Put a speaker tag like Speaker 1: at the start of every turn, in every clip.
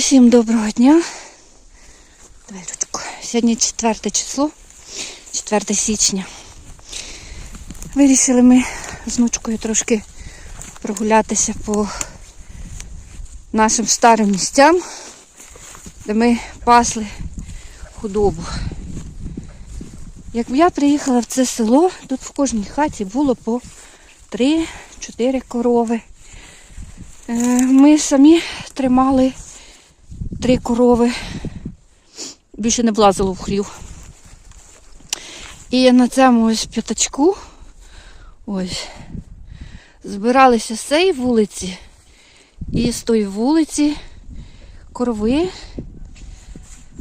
Speaker 1: Усім доброго дня. Давай ручку. Сьогодні 4 число, 4 січня. Вирішили ми з внучкою трошки прогулятися по нашим старим місцям, де ми пасли худобу. Як я приїхала в це село, тут в кожній хаті було по 3-4 корови. Е, Ми самі тримали три корови. Більше не влазило в хлів. І на цьому ось п'ятачку ось збиралися з цієї вулиці і з тої вулиці корови.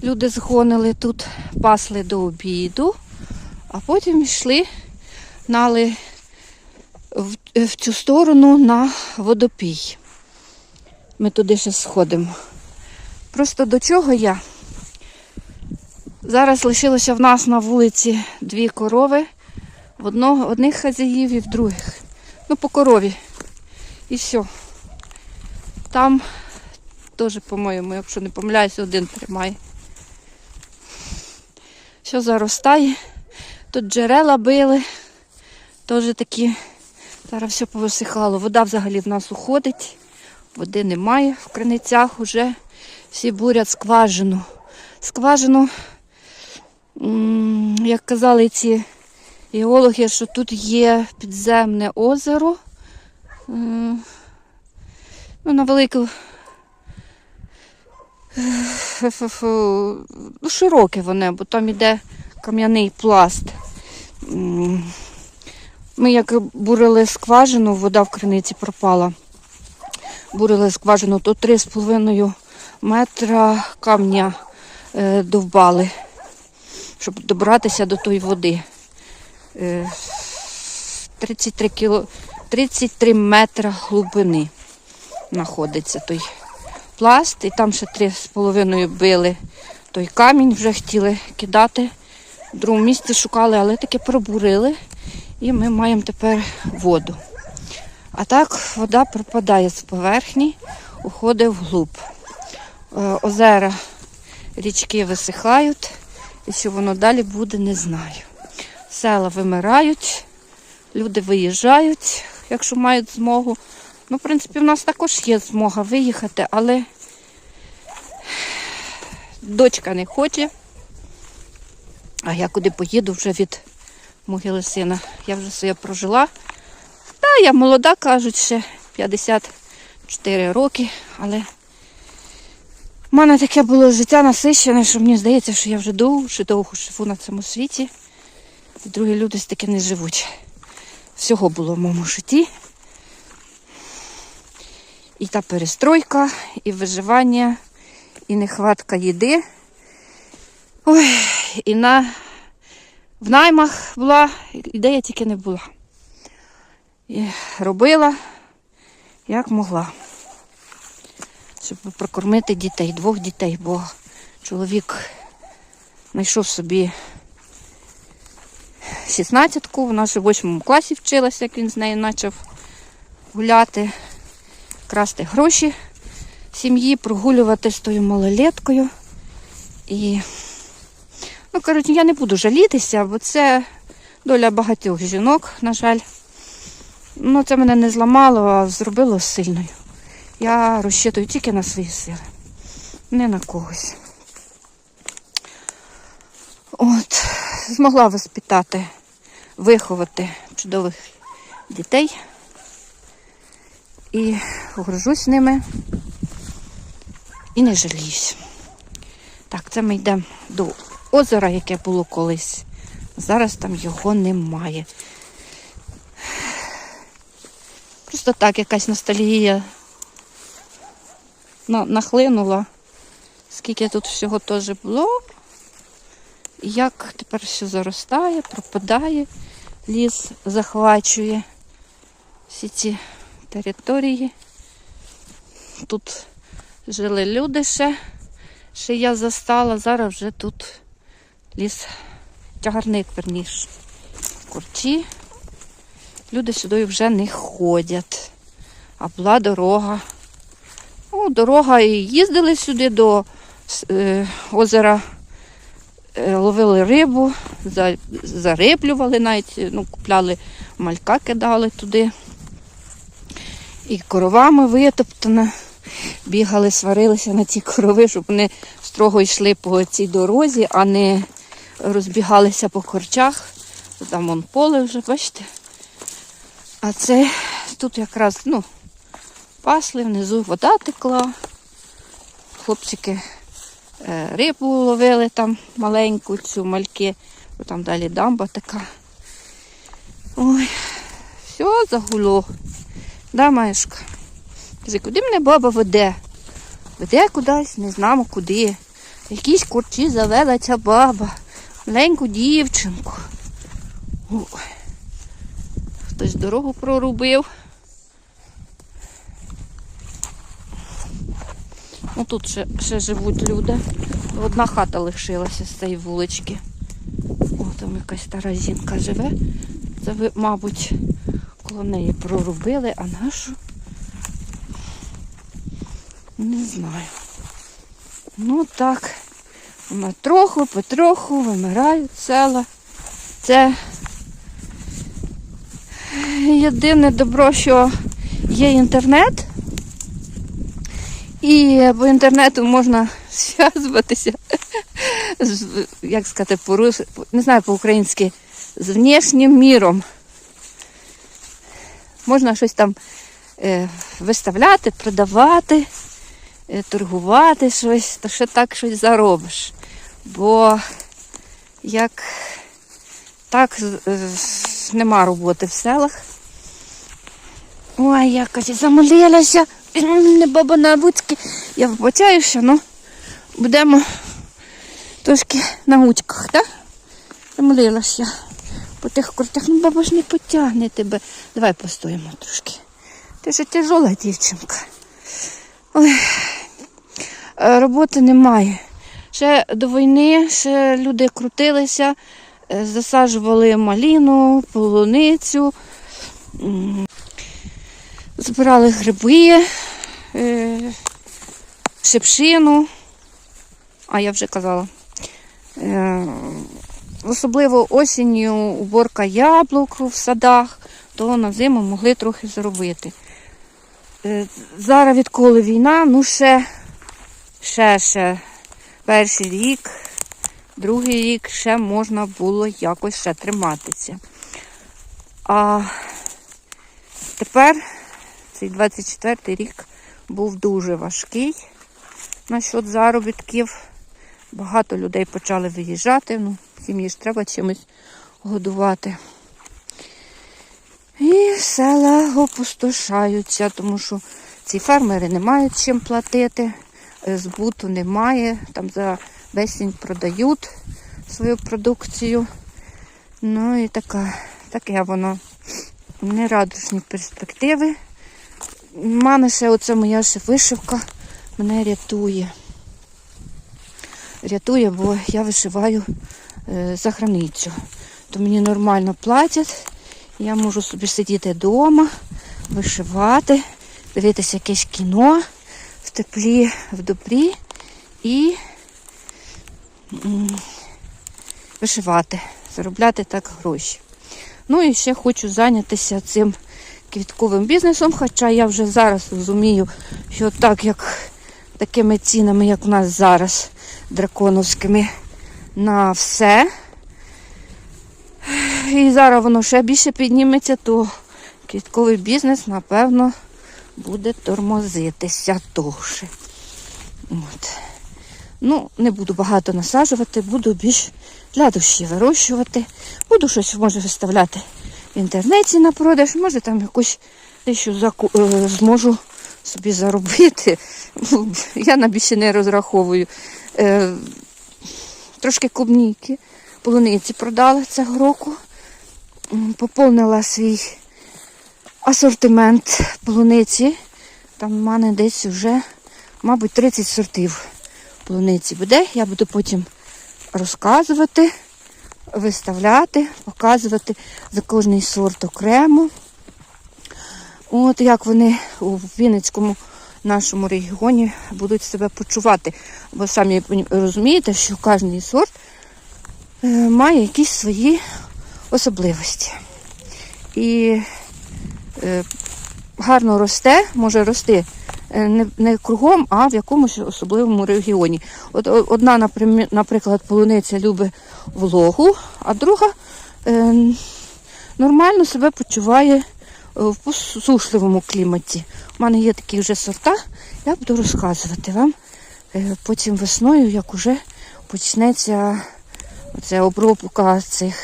Speaker 1: Люди згонили тут, пасли до обіду, а потім йшли, гнали в, в цю сторону на водопій. Ми туди ще сходимо. Просто до чого я? Зараз лишилося в нас на вулиці дві корови. В одного, одних хазяїв і в других. Ну, по корові. І все. Там теж, по-моєму, якщо не помиляюся, один тримає. Все заростає. Тут джерела били. Теж такі. Зараз все повисихало. Вода взагалі в нас уходить. Води немає в криницях уже всі бурять скважину. Скважину, як казали ці геологи, що тут є підземне озеро. Ну, на велику. Ну, широке воно, бо там іде кам'яний пласт. Ми як бурили скважину, вода в криниці пропала. Бурили скважину, то 3,5 метра камня е, довбали, щоб добратися до тої води. Е, 33, кіло, 33 метра глибини знаходиться той пласт, і там ще 3,5 били той камінь, вже хотіли кидати. В другому місці шукали, але таки пробурили. І ми маємо тепер воду. А так вода пропадає з поверхні, уходить вглуб. Е, Озера, річки висихають, і що воно далі буде, не знаю. Села вимирають, люди виїжджають, якщо мають змогу. Ну, в принципі, в нас також є змога виїхати, але дочка не хоче. А я куди поїду вже від могили сина. Я вже своє прожила. Та я молода, кажуть, ще 54 роки, але в мене таке було життя насищене, що мені здається, що я вже довго довго живу на цьому світі. І другі люди з таки не живуть. Всього було в моєму житті. І та перестройка, і виживання, і нехватка їди. Ой, і на в наймах була, і де я тільки не була. І робила, як могла, щоб прокормити дітей, двох дітей, бо чоловік знайшов собі 16-ку, вона ще в 8 класі вчилася, як він з нею почав гуляти, красти гроші сім'ї, прогулювати з тою малолеткою. І, ну, коротше, я не буду жалітися, бо це доля багатьох жінок, на жаль. Ну, це мене не зламало, а зробило сильною. Я розчитую тільки на свої сили, не на когось. От, змогла воспитати, виховати чудових дітей. І горжусь ними і не жаліюсь. Так, це ми йдемо до озера, яке було колись. Зараз там його немає. Просто так якась ностальгія нахлинула. Скільки тут всього теж було. Як тепер все заростає, пропадає, ліс захвачує всі ці території. Тут жили люди ще, ще я застала, зараз вже тут ліс, тягарник, верніше, курчі. Люди сюди вже не ходять. А була дорога. О, Ну, дорога і їздили сюди до е, озера, е, ловили рибу, за, зариблювали навіть, е, ну, купляли малька, кидали туди. І коровами витоптано. Бігали, сварилися на ті корови, щоб вони строго йшли по цій дорозі, а не розбігалися по корчах. Там вон поле вже, бачите. А це тут якраз, ну, пасли, внизу вода текла. Хлопчики е, рибу ловили там маленьку, цю мальки, там далі дамба така. Ой, все загуло. Да, Маєшка? Каже, куди мене баба веде? Веде кудись, не знаємо куди. Якісь курчі завела ця баба. Маленьку дівчинку. Ой. Хтось дорогу прорубив. Ну тут ще, ще живуть люди. Одна хата лишилася з цієї вулички. О, там якась стара жінка живе. Це ви, мабуть, коло неї прорубили, а нашу? Не знаю. Ну так. Вона троху, потроху вимирають села. Це єдине добро, що є інтернет. І по інтернету можна зв'язуватися, як сказати, по рус- не знаю по-українськи, з внешнім міром. Можна щось там е, виставляти, продавати, е, торгувати щось, то ще так щось заробиш. Бо як так е, нема роботи в селах. Ой, якось замолилася. Не баба на вудки. Я вибачаюся, ну будемо трошки на гучках, так? Замолилася я по тих куртях. Ну, баба ж не потягне тебе. Давай постоїмо трошки. Ти ж тяжола дівчинка. Ой. Е, Роботи немає. Ще до війни ще люди крутилися, е, засаджували маліну, полуницю, збирали гриби, е, шипшину. А я вже казала. Е, Особливо осінню уборка яблук в садах, то на зиму могли трохи заробити. Е, Зараз відколи війна, ну ще, ще, ще перший рік, другий рік ще можна було якось ще триматися. А тепер цей 24 рік був дуже важкий насчет заробітків. Багато людей почали виїжджати, ну, сім'ї ж треба чимось годувати. І села опустошаються, тому що ці фермери не мають чим платити, е, збуту немає, там за весінь продають свою продукцію. Ну і така, таке воно нерадушні перспективи. У мене ще оце моя ще вишивка мене рятує. Рятує, бо я вишиваю е, за границю. То мені нормально платять. Я можу собі сидіти вдома, вишивати, дивитися якесь кіно в теплі, в добрі і вишивати, заробляти так гроші. Ну і ще хочу зайнятися цим квітковим бізнесом, хоча я вже зараз розумію, що так як такими цінами, як у нас зараз, драконовськими, на все. І зараз воно ще більше підніметься, то квітковий бізнес, напевно, буде тормозитися довше. От. Ну, не буду багато насаджувати, буду більш для душі вирощувати. Буду щось може виставляти в інтернеті на продаж, може там якусь дещо заку... е, зможу собі заробити. Я на більше не розраховую. Е, Трошки клубніки, полуниці продала цього року. Поповнила свій асортимент полуниці. Там в мене десь вже, мабуть, 30 сортів полуниці буде. Я буду потім розказувати, виставляти, показувати за кожний сорт окремо. От як вони у Вінницькому нашому регіоні будуть себе почувати. Бо самі розумієте, що кожен сорт е, має якісь свої особливості. І е, гарно росте, може рости не, не кругом, а в якомусь особливому регіоні. От одна, наприклад, полуниця любить вологу, а друга е, нормально себе почуває е, в посушливому кліматі. У мене є такі вже сорта, я буду розказувати вам е, потім весною, як уже почнеться оця обробка цих,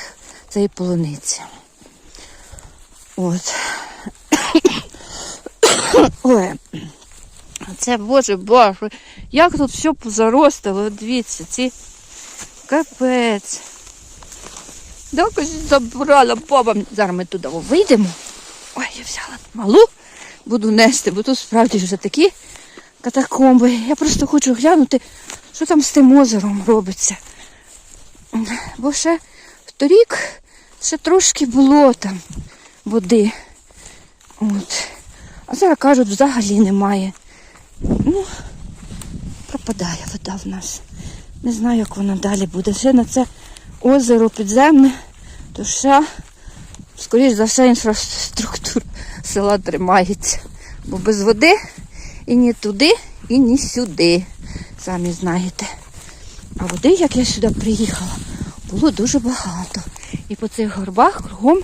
Speaker 1: цієї полуниці. От. Ой. Це боже боже, як тут все позаростило, дивіться, ці капець. Якось забрала баба. Зараз ми туди вийдемо. Ой, я взяла малу, буду нести, бо тут справді вже такі катакомби. Я просто хочу глянути, що там з тим озером робиться. Бо ще торік ще трошки було там води. От. А зараз кажуть, взагалі немає. Пропадає вода в нас. Не знаю, як вона далі буде. Ще на це озеро підземне, то ще, скоріш за все, інфраструктура села тримається. Бо без води і ні туди, і ні сюди. Самі знаєте. А води, як я сюди приїхала, було дуже багато. І по цих горбах кругом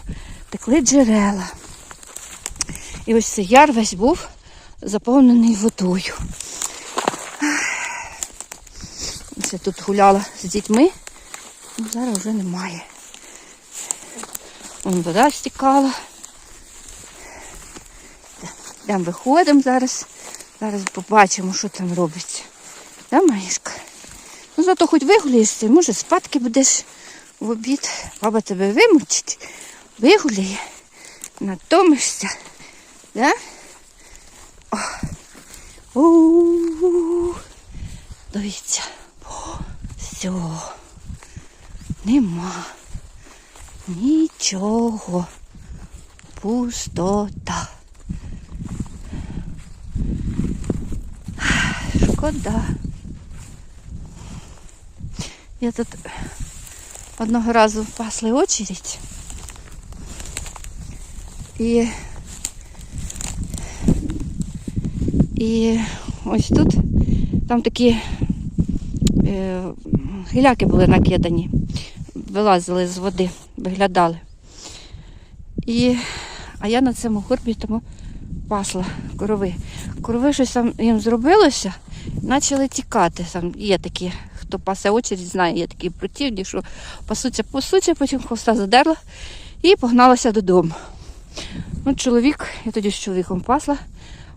Speaker 1: текли джерела. І ось цей яр весь був заповнений водою. Ще тут гуляла з дітьми, ну, зараз вже немає. Вон вода стікала. Там виходимо зараз. Зараз побачимо, що там робиться. Да, Маїшка? Ну зато хоч вигуляєшся, може спадки будеш в обід. Баба тебе вимучить, вигуляє, натомишся. Да? У-у-у. Дивіться. О, все. Нема. Нічого. Пустота. Шкода. Я тут одного разу пасли очередь. І І ось тут там такі е, гіляки були накидані, вилазили з води, виглядали. І, а я на цьому горбі тому пасла корови. Корови щось там їм зробилося, почали тікати. Там є такі, хто пасе очередь, знає, є такі противні, що пасуться, пасуться, потім хвоста задерла і погналася додому. Ну, чоловік, я тоді з чоловіком пасла,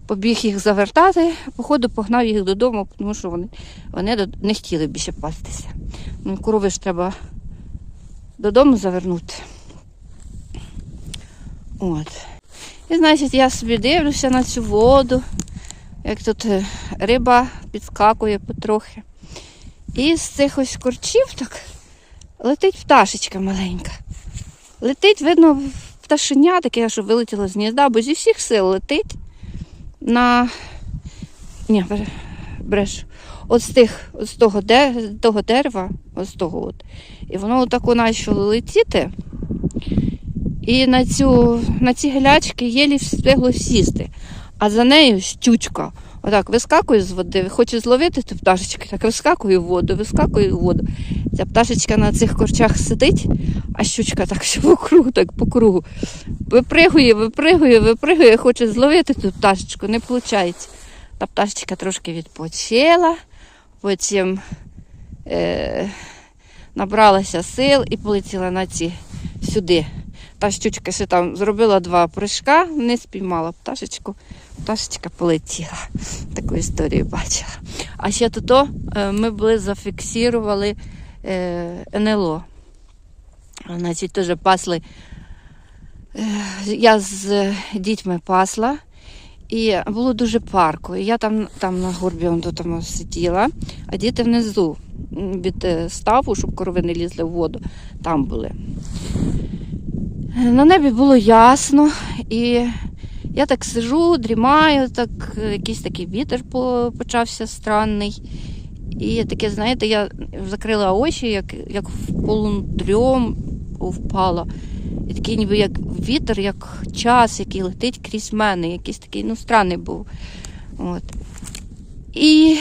Speaker 1: побіг їх завертати, походу погнав їх додому, тому що вони, вони не хотіли більше пастися. Ну, корови ж треба додому завернути. От. І значить, я собі дивлюся на цю воду, як тут е, риба підскакує потрохи. І з цих ось корчів так летить пташечка маленька. Летить, видно, пташеня таке, що вилетіло з гнізда, бо зі всіх сил летить на. Ні, бреш. От з тих, от з того, де, того дерева, от з того от. І воно отако почало летіти. І на, цю, на ці гілячки єлі встигло сісти. А за нею щучка. Отак вискакує з води, хоче зловити ту пташечку, так вискакує в воду, вискакує в воду. Ця пташечка на цих корчах сидить, а щучка так що по кругу, так по кругу. Випригує, випригує, випригує, хоче зловити ту пташечку, не виходить. Та пташечка трошки відпочила, потім е, набралася сил і полетіла на ці сюди. Та щучка ще там зробила два прыжка, не спіймала пташечку. Пташечка полетіла. Таку історію бачила. А ще тут е, ми були зафіксували е, НЛО. Значить, теж пасли. Е, Я з дітьми пасла. І було дуже парко. І я там, там на горбі он, там сиділа, а діти внизу від ставу, щоб корови не лізли в воду, там були. На небі було ясно, і Я так сижу, дрімаю, так, е, якийсь такий вітер почався странний. І таке, знаєте, я закрила очі, як, як в полудрьом впала. І такий ніби як вітер, як час, який летить крізь мене. Якийсь такий, ну, странний був. От. І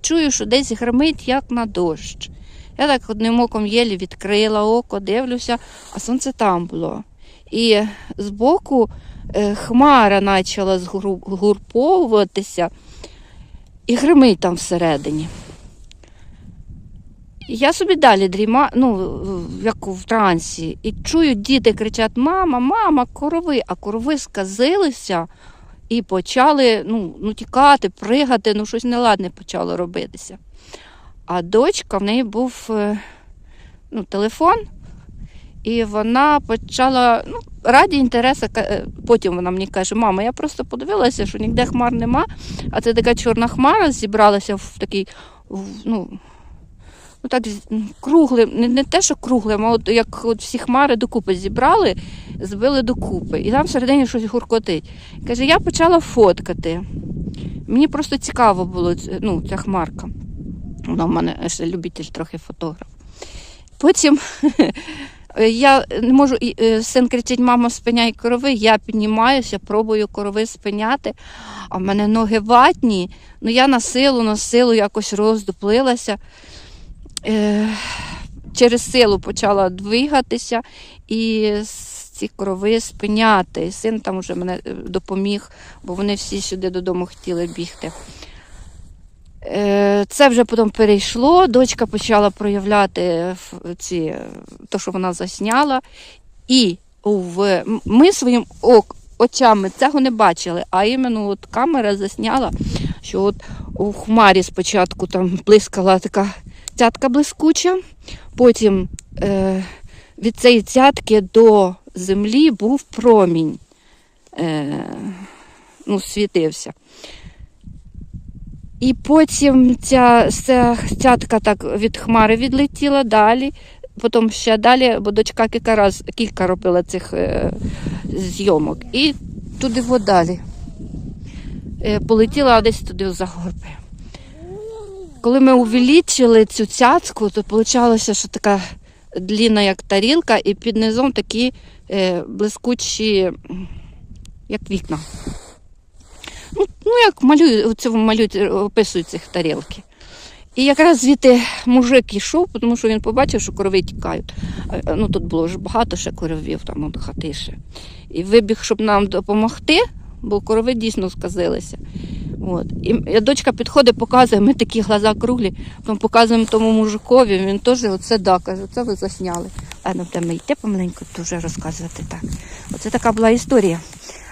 Speaker 1: чую, що десь гримить, як на дощ. Я так одним оком єлі відкрила око, дивлюся, а сонце там було. І збоку хмара почала згурповуватися і гримить там всередині. Я собі далі дріма, ну, як в трансі, і чую, діти кричать: Мама, мама, корови, а корови сказилися і почали ну, ну, тікати, пригати, ну щось неладне почало робитися. А дочка в неї був е, ну, телефон, і вона почала ну, раді інтересу, е, потім вона мені каже, мама, я просто подивилася, що ніде хмар нема, а це така чорна хмара зібралася в такий, ну, ну так, круглим, не, не те, що круглим, а от як от всі хмари докупи зібрали, збили докупи. І там всередині щось гуркотить. Каже, я почала фоткати. Мені просто цікаво було ну, ця хмарка. Вона в мене ще любитель трохи фотограф. Потім я не можу, е, син кричить, мама, спиняй корови. Я піднімаюся, пробую корови спиняти, а в мене ноги ватні. Ну я на силу, на силу якось роздуплилася. Е, через силу почала двигатися і ці корови спиняти. Син там вже мене е, допоміг, бо вони всі сюди додому хотіли бігти. Е, Це вже потім перейшло. Дочка почала проявляти ці, е, то, що вона засняла. І в, ми своїм ок, очами цього не бачили, а іменно от камера засняла, що от у хмарі спочатку там блискала така цятка блискуча, потім е, від цієї цятки до землі був промінь, е, ну, світився. І потім ця, ця цятка так від хмари відлетіла далі. Потім ще далі, бо дочка кілька раз, кілька робила цих е, зйомок. І туди во далі. Е, полетіла десь туди за горби. Коли ми увеличили цю цятку, то вийшло, що така длінна, як тарілка, і під низом такі е, блискучі, як вікна. Ну, як малюють, у цьому малюють, е, описують цих тарілки. І якраз звідти мужик йшов, тому що він побачив, що корови тікають. Е, Ну, тут було ж багато ще коровів, там от хати ще. І вибіг, щоб нам допомогти, бо корови дійсно сказилися. От. І дочка підходить, показує, ми такі глаза круглі, потім показуємо тому мужикові, він теж оце да, каже, це ви засняли. А ну будемо йти помаленьку дуже розказувати так. Оце така була історія.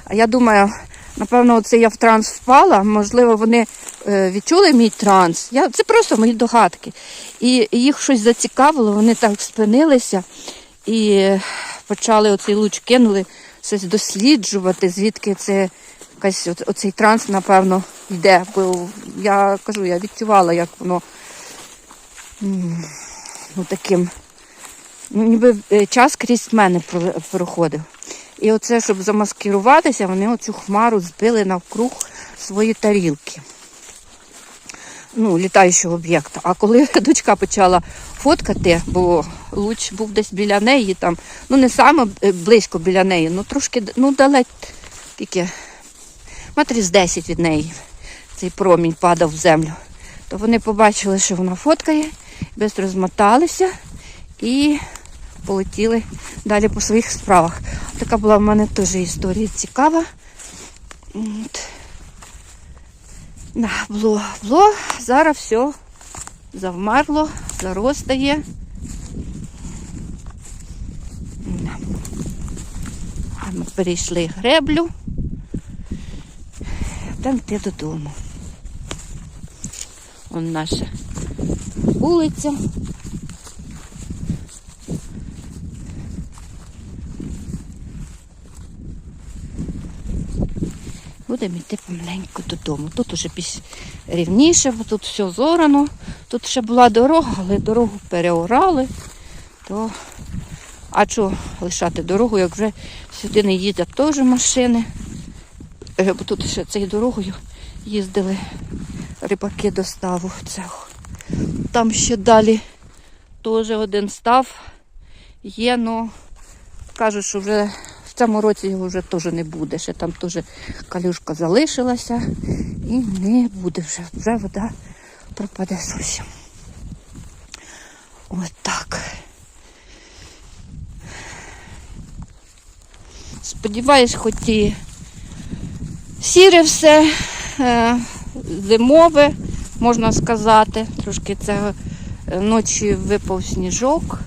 Speaker 1: А я думаю, напевно, оце я в транс впала, можливо, вони е, відчули мій транс. Я, це просто мої догадки. І їх щось зацікавило, вони так спинилися і почали оцей луч кинули щось досліджувати, звідки це якась оцей транс, напевно, йде. Бо я кажу, я відчувала, як воно ну, таким, ну, ніби е, час крізь мене проходив. І оце, щоб замаскируватися, вони оцю хмару збили навкруг свої тарілки. Ну, літаючого об'єкта. А коли дочка почала фоткати, бо луч був десь біля неї, там, ну не саме е, близько біля неї, ну трошки ну, далеко, тільки метрів з 10 від неї цей промінь падав в землю. То вони побачили, що вона фоткає, швидко змоталися і полетіли далі по своїх справах. Така була в мене теж історія цікава. От. Да, було, було, зараз все завмерло, заростає. А Ми перейшли греблю. Там йти додому. Вон наша вулиця. Будемо йти помаленьку додому. Тут уже більш рівніше, бо тут все зорано. Тут ще була дорога, але дорогу переорали. То... А що лишати дорогу, як вже сюди не їздять теж машини. Е, Бо тут ще цією дорогою їздили рибаки до ставу. Там ще далі теж один став є, ну кажуть, що вже в цьому році його вже теж не буде. Ще там теж калюшка залишилася і не буде вже. Вже вода пропаде зовсім. Ось так. Сподіваюсь, хоч і сіре все, е, зимове, можна сказати. Трошки це е, ночі випав сніжок.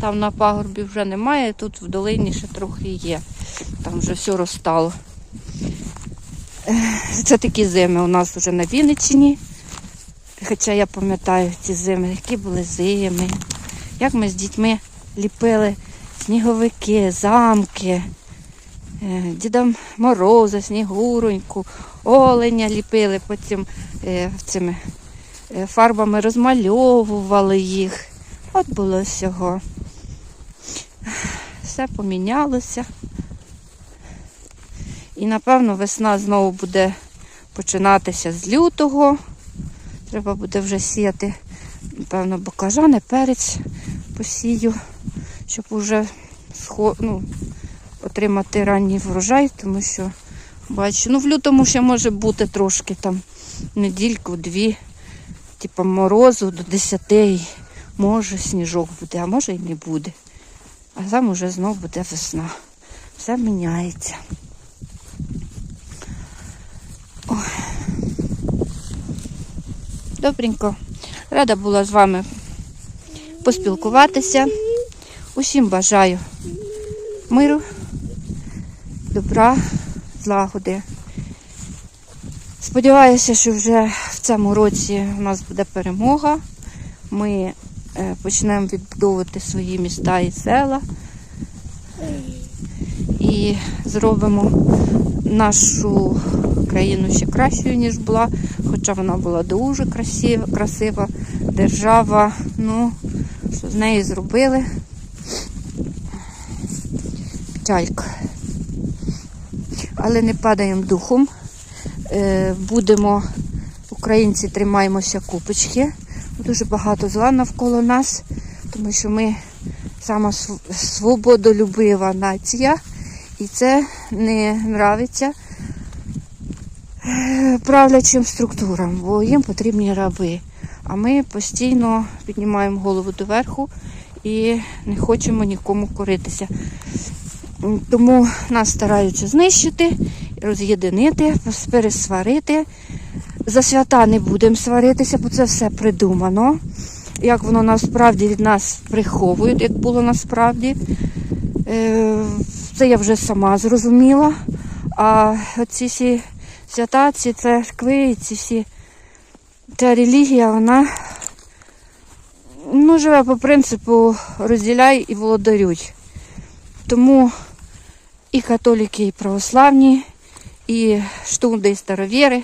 Speaker 1: Там на пагорбі вже немає, тут в долині ще трохи є. Там вже все розстало. Це такі зими у нас вже на Вінниччині. Хоча я пам'ятаю ці зими, які були зими. Як ми з дітьми ліпили сніговики, замки, е, Діда Мороза, Снігуроньку, оленя ліпили, потім е, цими е, фарбами розмальовували їх. От було всього. Все помінялося. І напевно весна знову буде починатися з лютого. Треба буде вже сіяти, напевно, баклажани, перець посію, щоб вже ну, отримати ранній врожай, тому що бачу, ну в лютому ще може бути трошки там недільку, дві, типу морозу до 10, може сніжок буде, а може і не буде. А там уже знов буде весна. Все міняється. Добренько. Рада була з вами поспілкуватися. Усім бажаю миру, добра, злагоди. Сподіваюся, що вже в цьому році у нас буде перемога. Ми почнемо відбудовувати свої міста і села і зробимо нашу країну ще кращою, ніж була, хоча вона була дуже красива, красива держава. Ну, що з нею зробили? Печалька. Але не падаємо духом. Е, Будемо, українці, тримаємося купочки. Дуже багато зла навколо нас, тому що ми сама свободолюбива нація. І це не нравиться е, правлячим структурам, бо їм потрібні раби. А ми постійно піднімаємо голову доверху і не хочемо нікому коритися. Тому нас стараються знищити, роз'єдинити, пересварити. За свята не будемо сваритися, бо це все придумано. Як воно насправді від нас приховують, як було насправді. Е, Це я вже сама зрозуміла. А оці всі свята, ці церкви, ці всі ця релігія, вона ну, живе по принципу розділяй і володарюй. Тому і католики, і православні, і штунди, і старовіри.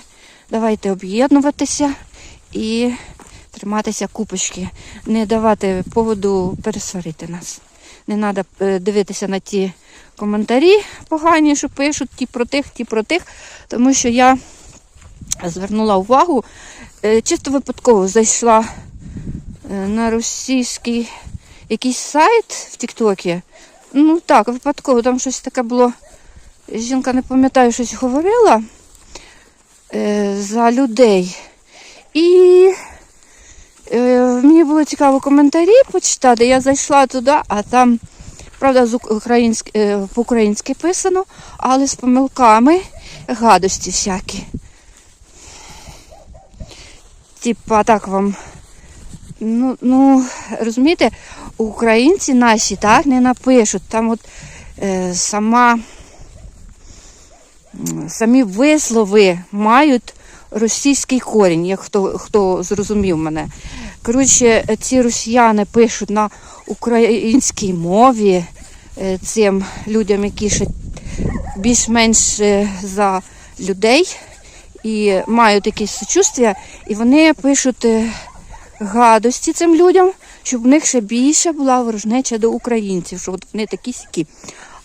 Speaker 1: Давайте об'єднуватися і триматися купочки, не давати поводу пересварити нас. Не треба дивитися на ті коментарі погані, що пишуть ті про тих, ті про тих, тому що я звернула увагу, е, чисто випадково зайшла е, на російський якийсь сайт в Тіктокі. Ну так, випадково, там щось таке було. Жінка не пам'ятаю, щось говорила за людей. І е, мені було цікаво коментарі почитати. Я зайшла туди, а там, правда, з українськ, е, по-українськи писано, але з помилками гадості всякі. Типа так вам. Ну, ну, розумієте, українці наші так не напишуть. Там от е, сама, самі вислови мають російський корінь, як хто, хто зрозумів мене. Коротше, ці росіяни пишуть на українській мові е, цим людям, які ще більш-менш е, за людей і мають якесь сочувствие, і вони пишуть е, гадості цим людям, щоб в них ще більше була ворожнеча до українців, що от вони такі сякі.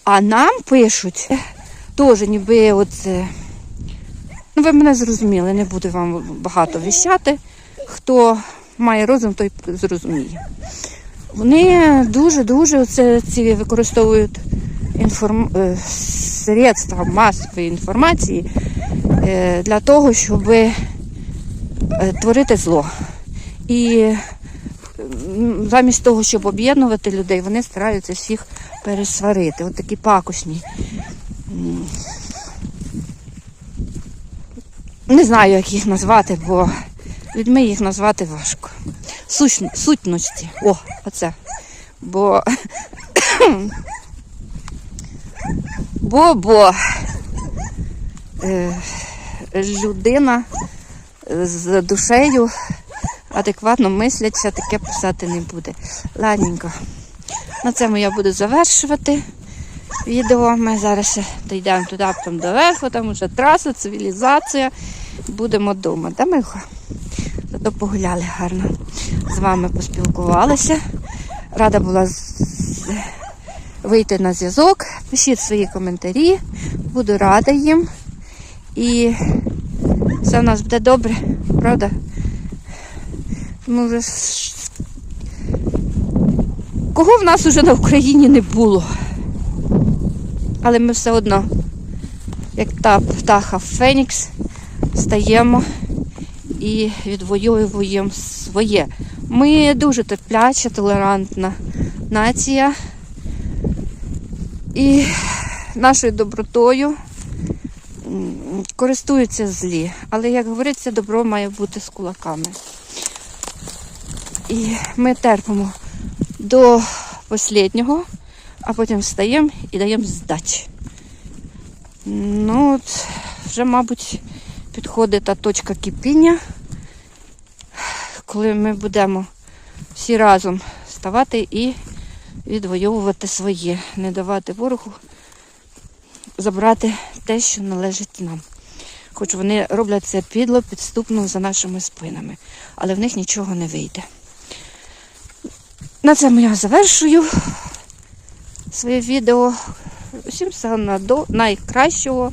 Speaker 1: А нам пишуть теж ніби от, Ну, ви мене зрозуміли, не буду вам багато віщати. Хто має розум, той зрозуміє. Вони дуже-дуже ці використовують інформ... е, средства масової інформації е, для того, щоб е, творити зло. І замість того, щоб об'єднувати людей, вони стараються всіх пересварити. От такі пакосні. Не знаю, як їх назвати, бо людьми їх назвати важко. Сущ... Сутності. О, оце. Бо. Бо, бо е, людина з душею адекватно мисляча, таке писати не буде. Ладненько. На цьому я буду завершувати відео. Ми зараз дійдемо туди, до верху, там вже траса, цивілізація. Будемо вдома. Да, Миха? Зато погуляли гарно. З вами поспілкувалися. Рада була вийти на зв'язок. Пишіть свої коментарі. Буду рада їм. І все в нас буде добре, правда? Ми вже Кого в нас уже на Україні не було? Але ми все одно, як та птаха Фенікс, стаємо і відвоюємо своє. Ми дуже терпляча, толерантна нація. І нашою добротою користуються злі. Але, як говориться, добро має бути з кулаками. І ми терпимо до останнього, а потім встаємо і даємо здачі. Ну, от, вже, мабуть, підходить та точка кипіння, коли ми будемо всі разом ставати і відвоювати своє, не давати ворогу забрати те, що належить нам. Хоч вони роблять це підло, підступно за нашими спинами, але в них нічого не вийде. На цьому я завершую своє відео. Всім всього найкращого